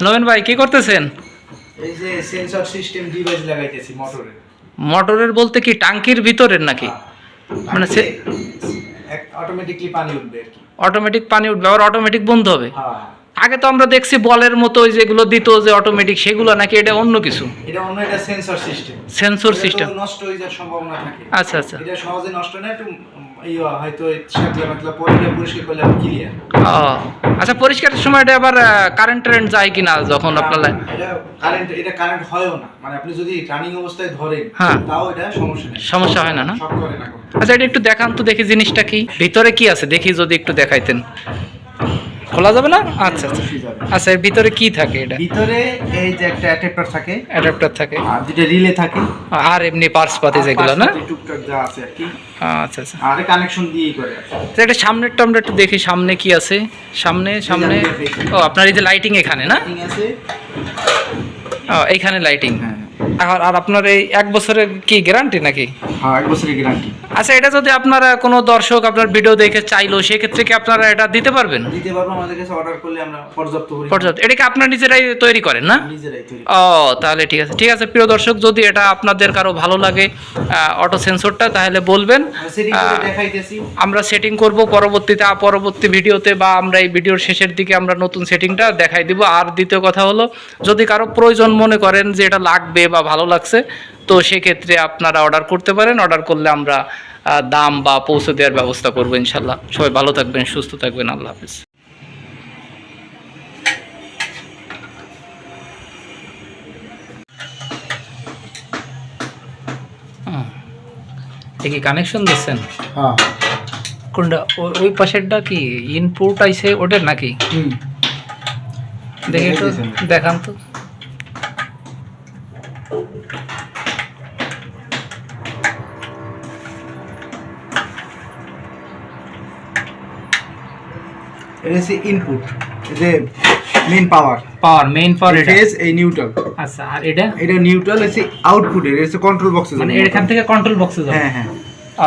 নবীন ভাই কি করতেছেন? এই যে সেন্সর সিস্টেম ডিভাইস লাগাইতেছি মোটরে মোটরের বলতে কি টাঙ্কির ভিতরের নাকি? মানে সে- অটোমেটিকলি পানি উঠবে আর কি। অটোমেটিক পানি উঠবে আবার অটোমেটিক বন্ধ হবে। হ্যাঁ। আগে তো আমরা দেখছি বলের মতো ওই যেগুলো দিত যে অটোমেটিক সেগুলো নাকি এটা অন্য কিছু? এটা অন্য এটা সেন্সর সিস্টেম সেন্সর সিস্টেম নষ্ট হয়ে যাওয়ার সম্ভাবনা থাকে। আচ্ছা আচ্ছা। এটা সহজে নষ্ট না একটু ইয়ে হয়তো শাকলা পাতলা পরে পরিষ্কার করলে ক্লিয়ার ও আচ্ছা পরিষ্কারের সময় এটা আবার কারেন্ট টারেন্ট যায় কিনা যখন আপনার এটা কারেন্ট এটা কারেন্ট হয়ও না। মানে আপনি যদি রানিং অবস্থায় ধরেন হ্যাঁ। তাও এটা সমস্যা নেই। সমস্যা হয় না না। আচ্ছা এটা একটু দেখান তো দেখি জিনিসটা কি। ভিতরে কি আছে? দেখি যদি একটু দেখাইতেন। খোলা যাবে না? আচ্ছা আচ্ছা। আচ্ছা এর ভিতরে কি থাকে এটা? ভিতরে এই যে একটা অ্যাডাপ্টার থাকে। অ্যাডাপ্টার থাকে। আর যেটা রিলে থাকে। আর এমনি পার্স পাতি যেগুলো না? টুকটাক যা আছে আর কি। আচ্ছা আচ্ছা। আর কানেকশন দিয়েই করে। তো এটা সামনেরটা আমরা একটু দেখি সামনে কি আছে? সামনে সামনে। ও আপনার এই যে লাইটিং এখানে না? ঠিক আছে। ও এইখানে লাইটিং হ্যাঁ আর আর আপনার এই এক বছরের কি গ্যারান্টি নাকি? হ্যাঁ এক বছরের গ্যারান্টি আচ্ছা এটা যদি আপনারা কোনো দর্শক আপনার ভিডিও দেখে চাইলো সেক্ষেত্রে কি আপনারা এটা দিতে পারবেন? দিতে পারব আমাদের কাছে অর্ডার করলে আমরা পর্যাপ্ত পর্যাপ্ত। এটা কি আপনারা নিজেরাই তৈরি করেন না? নিজেরাই তৈরি ও তাহলে ঠিক আছে। ঠিক আছে প্রিয় দর্শক যদি এটা আপনাদের কারও ভালো লাগে অটো সেন্সরটা তাহলে বলবেন। আমরা সেটিং করব পরবর্তীতে পরবর্তী ভিডিওতে বা আমরা এই ভিডিওর শেষের দিকে আমরা নতুন সেটিংটা দেখাই দিব। আর দ্বিতীয় কথা হলো যদি কারও প্রয়োজন মনে করেন যে এটা লাগবে বা ভালো লাগছে তো সেক্ষেত্রে আপনারা অর্ডার করতে পারেন অর্ডার করলে আমরা দাম বা পৌঁছে দেওয়ার ব্যবস্থা করব ইনশাল্লাহ। সবাই ভালো থাকবেন সুস্থ থাকবেন আল্লাহ হাফিজ। কি কানেকশন দিচ্ছেন? হ্যাঁ। কোনটা? ওই- পাশেরটা কি? ইনপুট আইছে ওটার নাকি? হুম। দেখি তো দেখান তো। এটা হচ্ছে ইনপুট যে মেইন পাওয়ার পাওয়ার মেইন পাওয়ার এটা ফেজ এই নিউট্রাল আচ্ছা আর এটা? এটা নিউট্রাল হচ্ছে আউটপুট এটা হচ্ছে কন্ট্রোল বক্সে মানে এখান থেকে কন্ট্রোল বক্সে যাবে হ্যাঁ হ্যাঁ।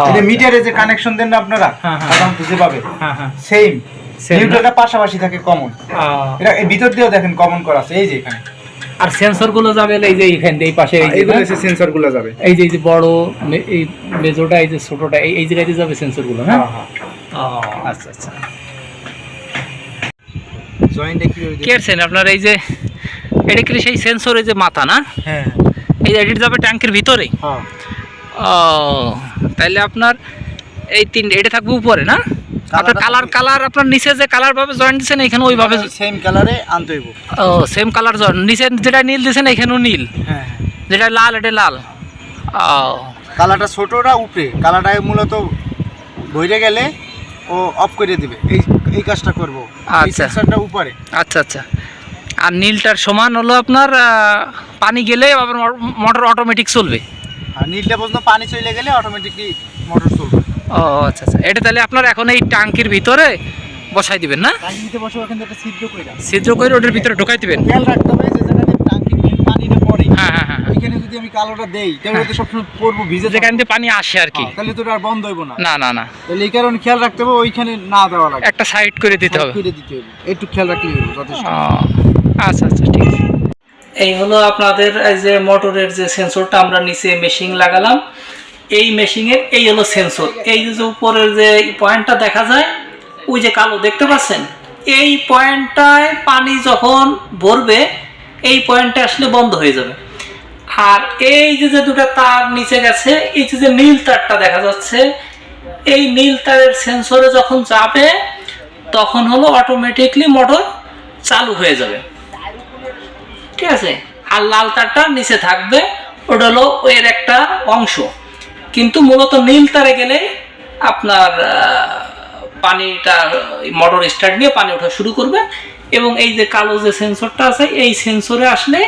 এটা মিটারে যে কানেকশন দেন না আপনারা হ্যাঁ, হ্যাঁ। সাধারণত যেভাবে হ্যাঁ হ্যাঁ। সেম নিউট্রালটা পাশাপাশি থাকে কমন এটা এই ভিতর দিয়েও দেখেন কমন করা আছে এই যে এখানে। আর সেন্সরগুলো যাবে এই যে এইখান এই পাশে এই যে এইগুলো সেন্সরগুলো যাবে। এই যে এই যে বড় এই মেজোটা এই যে ছোটটা এই এই জায়গায় যাবে সেন্সরগুলো হ্যাঁ? হ্যাঁ আচ্ছা আচ্ছা। জয়েন্টে কি আপনার এই যে এটা কি সেই সেন্সরের যে মাথা না? হ্যাঁ। এই এডিট যাবে ট্যাঙ্কের ভিতরে? হ্যাঁ। ও তাহলে আপনার এই তিন এটা থাকবে উপরে না? আপনার কালার কালার আপনার নিচে যে কালার ভাবে জয়েন্ট দিচ্ছেন এখানে ওইভাবে সেম কালারে আনতে হইব। ও সেম কালার জয়েন্ট নিচে যেটা নীল দিচ্ছেন এখানেও নীল। হ্যাঁ যেটা লাল এটা লাল। ও। কালারটা ছোটটা উপরে। কালারটা মূলত বইরে গেলে ও অফ করে দিবে। এই এই কাজটা করব। আচ্ছা। সেন্সরটা উপরে। আচ্ছা আচ্ছা। আর নীলটার সমান হলো আপনার পানি গেলে আবার মোটর অটোমেটিক চলবে। আর নীলটা পর্যন্ত পানি চলে গেলে অটোমেটিকলি মোটর চলবে। ও আচ্ছা আচ্ছা। এটা তাহলে আপনার এখন এই ট্যাঙ্কির ভিতরে বসাই দিবেন না? টাঙ্কিতে বসে ওখান থেকে একটা ছিদ্র দাও ছিদ্র করে ওটার ভিতরে ঢোকাই দিবেন। খেয়াল রাখতে হবে যে জায়গাতে টাঙ্কির পানিটা পড়ে হ্যাঁ হ্যাঁ হ্যাঁ হ্যাঁ। ওইখানে যদি আমি কালোটা দেই তাহলে তো সবসময় পড়ব ভিজে যেখান দিয়ে পানি আসে আর কি। হ্যাঁ, তাহলে তো আর বন্ধ হইব না। না না না। তাহলে এই কারণে খেয়াল রাখতে হবে ওইখানে না দেওয়া লাগে। একটা সাইড করে দিতে হবে। করে দিতে হবে। একটু খেয়াল রাখলেই হবে যথেষ্ট। আচ্ছা আচ্ছা ঠিক আছে। এই হলো আপনাদের এই যে মোটরের যে সেন্সরটা আমরা নিচে মেশিন লাগালাম। এই মেশিনের এই হলো সেন্সর। এই যে উপরের যে পয়েন্টটা দেখা যায় ওই যে কালো দেখতে পাচ্ছেন? এই পয়েন্টটায় পানি যখন ভরবে এই পয়েন্টে আসলে বন্ধ হয়ে যাবে। আর এই যে যে দুটো তার নিচে গেছে, এই যে যে নীল তারটা দেখা যাচ্ছে, এই নীল তারের সেন্সরে যখন যাবে, তখন হলো অটোমেটিকলি মোটর চালু হয়ে যাবে। ঠিক আছে? আর লাল তারটা নিচে থাকবে, ওটা হলো এর একটা অংশ। কিন্তু মূলত নীল তারে গেলে আপনার পানিটা মোটর স্টার্ট নিয়ে পানি ওঠা শুরু করবে এবং এই যে কালো যে সেন্সরটা আছে, এই সেন্সরে আসলে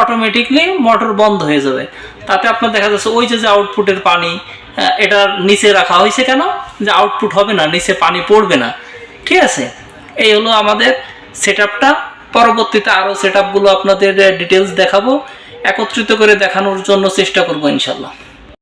অটোমেটিকলি মোটর বন্ধ হয়ে যাবে। তাতে আপনার দেখা যাচ্ছে ওই যে আউটপুটের পানি এটার নিচে রাখা হয়েছে কেন? যে আউটপুট হবে না, নিচে পানি পড়বে না। ঠিক আছে? এই হলো আমাদের সেট পরবর্তীতে আরও সেট আপগুলো আপনাদের ডিটেলস দেখাবো। একত্রিত করে দেখানোর জন্য চেষ্টা করব ইনশাল্লাহ